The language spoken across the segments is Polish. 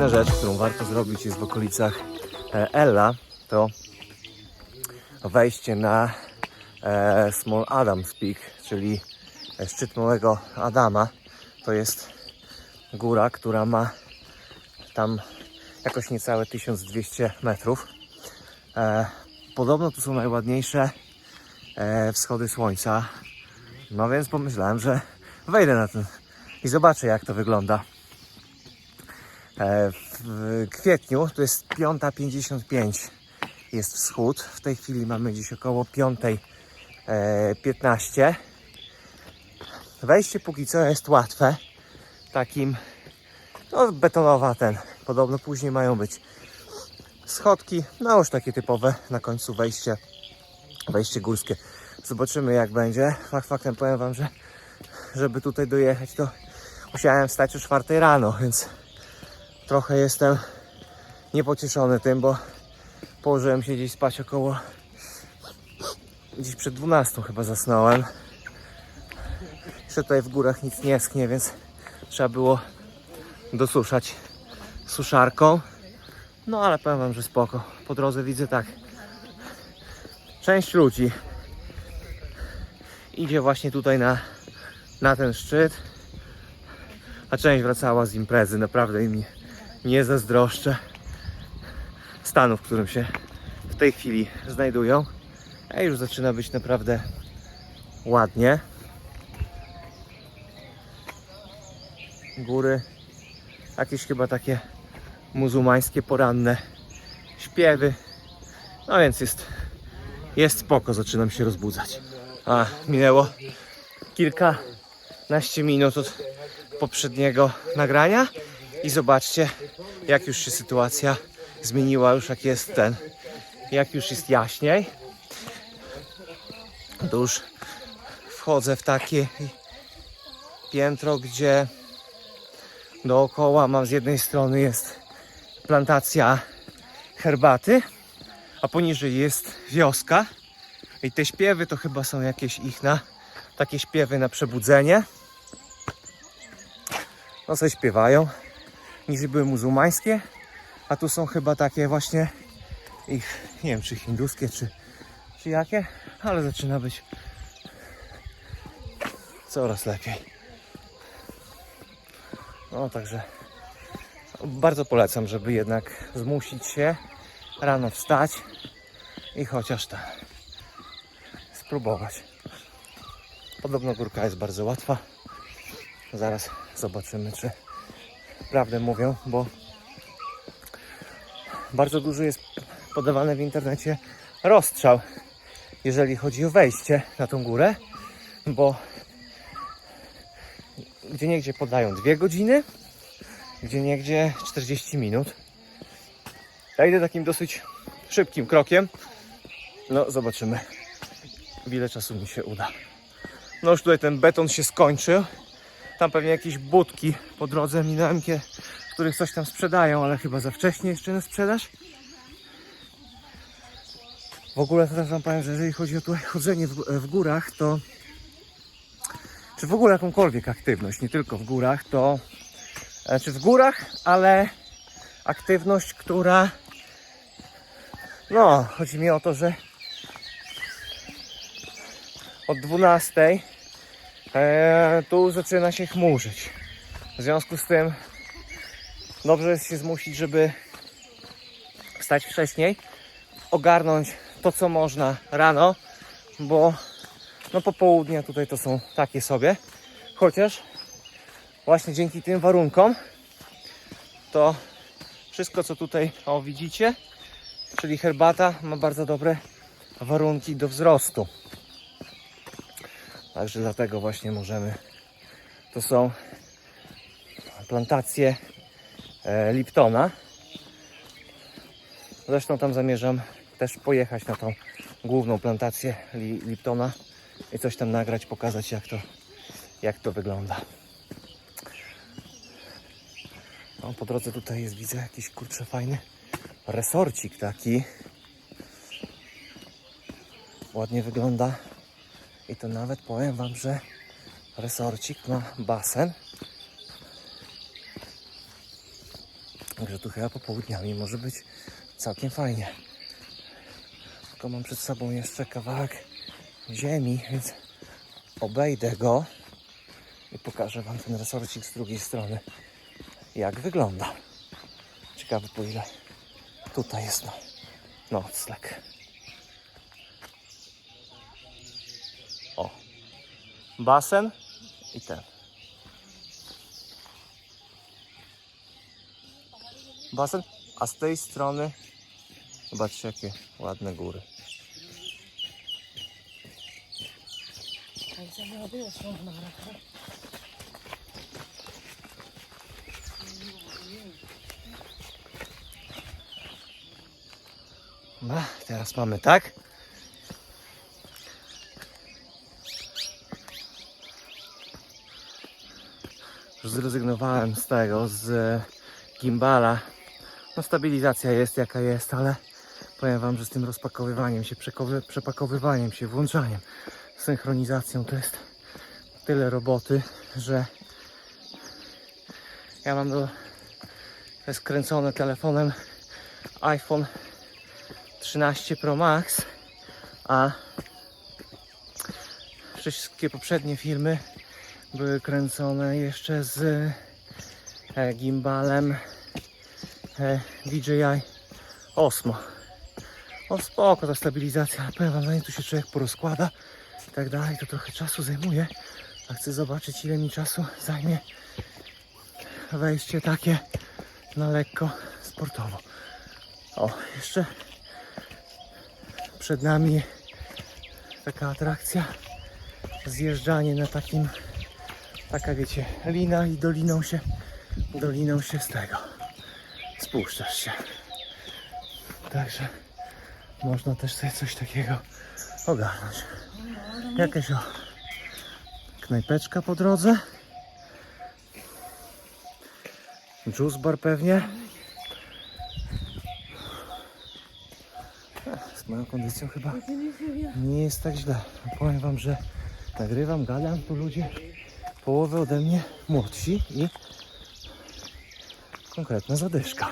Kolejna rzecz, którą warto zrobić jest w okolicach e, Ella, to wejście na e, Small Adams Peak, czyli e, szczyt Małego Adama. To jest góra, która ma tam jakoś niecałe 1200 metrów. Podobno tu są najładniejsze wschody słońca. No więc pomyślałem, że wejdę na ten i zobaczę jak to wygląda. E, w kwietniu to jest 5.55 jest wschód. W tej chwili mamy dziś około 5.15. Wejście póki co jest łatwe. Takim no betonowa ten. Podobno później mają być schodki. No już takie typowe na końcu wejście wejście górskie. Zobaczymy jak będzie. Fakt faktem powiem wam, że żeby tutaj dojechać to musiałem wstać o 4 rano, więc trochę jestem niepocieszony tym, bo położyłem się gdzieś spać około gdzieś przed 12 chyba zasnąłem. Jeszcze tutaj w górach nic nie sknie, więc trzeba było dosuszać suszarką. No ale powiem wam, że spoko. Po drodze widzę tak. Część ludzi idzie właśnie tutaj na, na ten szczyt, a część wracała z imprezy. Naprawdę im nie, nie zazdroszczę stanu, w którym się w tej chwili znajdują. A już zaczyna być naprawdę ładnie. Góry, jakieś chyba takie muzułmańskie poranne śpiewy. No więc jest, jest spoko, zaczynam się rozbudzać. A, minęło kilkanaście minut od poprzedniego nagrania i zobaczcie, jak już się sytuacja zmieniła, już jak jest ten, jak już jest jaśniej. To już wchodzę w takie piętro, gdzie dookoła mam z jednej strony jest plantacja herbaty, a poniżej jest wioska. I te śpiewy to chyba są jakieś ich na takie śpiewy na przebudzenie. No coś śpiewają. Niżej były muzułmańskie, a tu są chyba takie właśnie ich, nie wiem czy hinduskie, czy, czy jakie, ale zaczyna być coraz lepiej. No także bardzo polecam, żeby jednak zmusić się rano wstać i chociaż tak spróbować. Podobno górka jest bardzo łatwa. Zaraz zobaczymy, czy prawdę mówią, bo bardzo dużo jest podawane w internecie rozstrzał, jeżeli chodzi o wejście na tą górę, bo gdzie niegdzie podają 2 godziny, gdzie niegdzie 40 minut. Ja idę takim dosyć szybkim krokiem. No, zobaczymy, ile czasu mi się uda. No już tutaj ten beton się skończył. Tam pewnie jakieś budki po drodze minąłem, w których coś tam sprzedają, ale chyba za wcześnie jeszcze na sprzedaż. W ogóle teraz wam powiem, że jeżeli chodzi o tutaj chodzenie w, w górach, to czy w ogóle jakąkolwiek aktywność, nie tylko w górach, to czy w górach, ale aktywność, która no, chodzi mi o to, że od 12 e, tu zaczyna się chmurzyć. W związku z tym dobrze jest się zmusić, żeby wstać wcześniej, ogarnąć to, co można rano, bo no popołudnia tutaj to są takie sobie. Chociaż właśnie dzięki tym warunkom to wszystko, co tutaj o, widzicie, czyli herbata, ma bardzo dobre warunki do wzrostu. Także dlatego właśnie możemy. To są plantacje e, Liptona. Zresztą tam zamierzam też pojechać na tą główną plantację Li, Liptona i coś tam nagrać, pokazać jak to, jak to wygląda. No, po drodze tutaj jest, widzę, jakiś kurczę fajny resorcik taki. Ładnie wygląda. I to nawet powiem Wam, że resorcik ma basen. Także tu chyba popołudniami może być całkiem fajnie. Tylko mam przed sobą jeszcze kawałek ziemi, więc obejdę go i pokażę Wam ten resorcik z drugiej strony, jak wygląda. Ciekawe po ile tutaj jest no, nocleg. Basen i ten. Basen, a z tej strony zobaczcie jakie ładne góry. No, teraz mamy tak. Już zrezygnowałem z tego, z e, gimbala. No stabilizacja jest jaka jest, ale powiem Wam, że z tym rozpakowywaniem się, przepakowywaniem się, włączaniem, synchronizacją to jest tyle roboty, że ja mam do, to jest kręcone telefonem iPhone 13 Pro Max, a wszystkie poprzednie filmy były kręcone jeszcze z e, gimbalem e, DJI Osmo. O spoko ta stabilizacja, ale powiem wam, tu się człowiek porozkłada i tak dalej, to trochę czasu zajmuje. A chcę zobaczyć ile mi czasu zajmie wejście takie na lekko sportowo. O, jeszcze przed nami taka atrakcja zjeżdżanie na takim taka wiecie lina i doliną się doliną się z tego. Spuszczasz się. Także można też sobie coś takiego ogarnąć. Jakaś o knajpeczka po drodze. Juice bar pewnie. Z moją kondycją chyba nie jest tak źle. Powiem wam, że nagrywam, gadam, tu ludzie połowę ode mnie młodsi i konkretna zadyszka.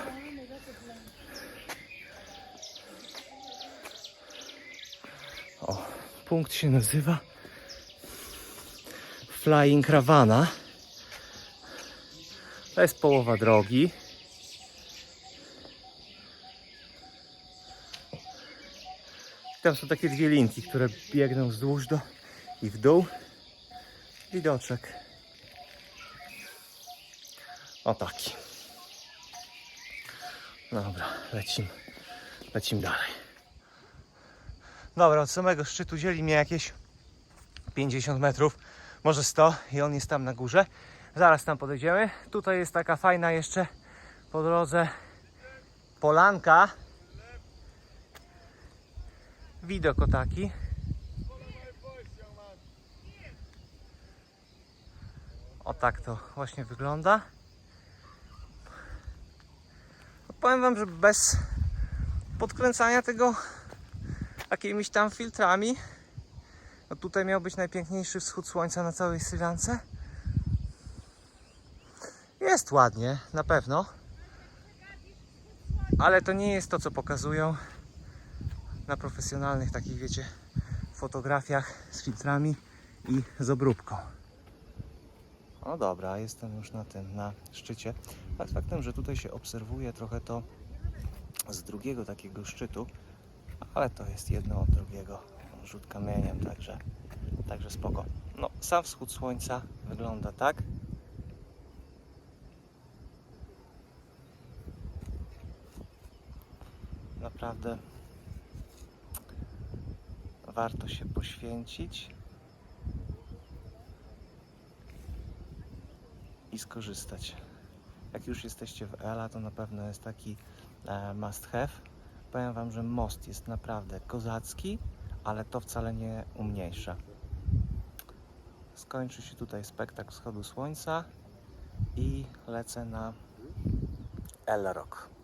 O, punkt się nazywa Flying Ravana. To jest połowa drogi. Tam są takie dwie linki, które biegną wzdłuż do i w dół. Widoczek. O taki. Dobra, lecimy. Lecimy dalej. Dobra, od samego szczytu dzieli mnie jakieś 50 metrów, może 100 i on jest tam na górze. Zaraz tam podejdziemy. Tutaj jest taka fajna jeszcze po drodze polanka. Widok o taki. O tak to właśnie wygląda. No Powiem Wam, że bez podkręcania tego jakimiś tam filtrami. No tutaj miał być najpiękniejszy wschód słońca na całej Sylance. Jest ładnie, na pewno. Ale to nie jest to, co pokazują na profesjonalnych takich, wiecie, fotografiach z filtrami i z obróbką. No dobra, jestem już na tym, na szczycie. Fakt faktem, że tutaj się obserwuje trochę to z drugiego takiego szczytu, ale to jest jedno od drugiego. Rzut kamieniem, także, także spoko. No, sam wschód słońca wygląda tak. Naprawdę warto się poświęcić skorzystać. Jak już jesteście w Ela, to na pewno jest taki e, must have. Powiem Wam, że most jest naprawdę kozacki, ale to wcale nie umniejsza. Skończy się tutaj spektakl wschodu słońca i lecę na El Rock.